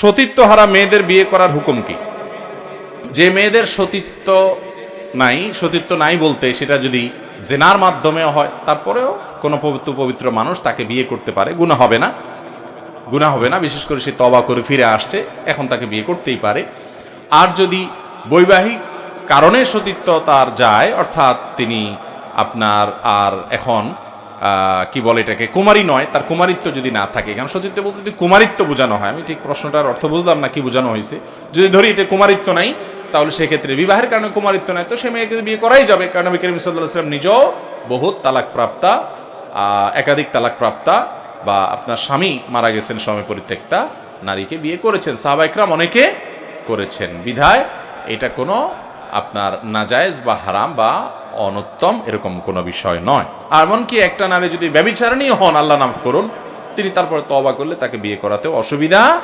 সতীত্ব হারা মেয়েদের বিয়ে করার হুকুম কি? যে মেয়েদের সতীত্ব নাই সতীত্ব নাই বলতে সেটা যদি জেনার মাধ্যমে হয়, তারপরেও কোনো পবিত্র পবিত্র মানুষ তাকে বিয়ে করতে পারে গুণা হবে না। গুণা হবে না, বিশেষ করে সে তবা করে ফিরে আসছে, এখন তাকে বিয়ে করতেই পারে। আর যদি বৈবাহিক কারণে সতীত্ব তার যায়, অর্থাৎ তিনি আপনার আর এখন কি বলে এটাকে? কুমারী নয়, তার কুমারিত্ব যদি না থাকে। কারণ সতীত্ব বলতে যদি কুমারিত্ব বোঝানো হয়, আমি ঠিক প্রশ্নটার অর্থ বুঝলাম না কি বোঝানো হয়েছে। যদি ধরি এটা কুমারিত্ব নাই, তাহলে সেক্ষেত্রে বিবাহের কারণে কুমারিত্ব নাই। তো সে মেয়েকে বিয়ে করাই যাবে, কারণ নবী করিম সাল্লাহ সাল্লাম নিজেও বহুত তালাক প্রাপ্তা একাধিক তালাক প্রাপ্তা বা আপনার স্বামী মারা গেছেন স্বামী পরিত্যক্তা, নারীকে বিয়ে করেছেন। সাহাবাইকরাম অনেকে করেছেন। বিধায় এটা কোনো আপনার নাজায়জ বা হারাম বা অনুত্তম এরকম কোনো বিষয় নয়। এমনকি একটা নারী যদি ব্যবিচারণী হন, আল্লাহ নাম করুন, তিনি তারপরে তবা করলে তাকে বিয়ে করাতেও অসুবিধা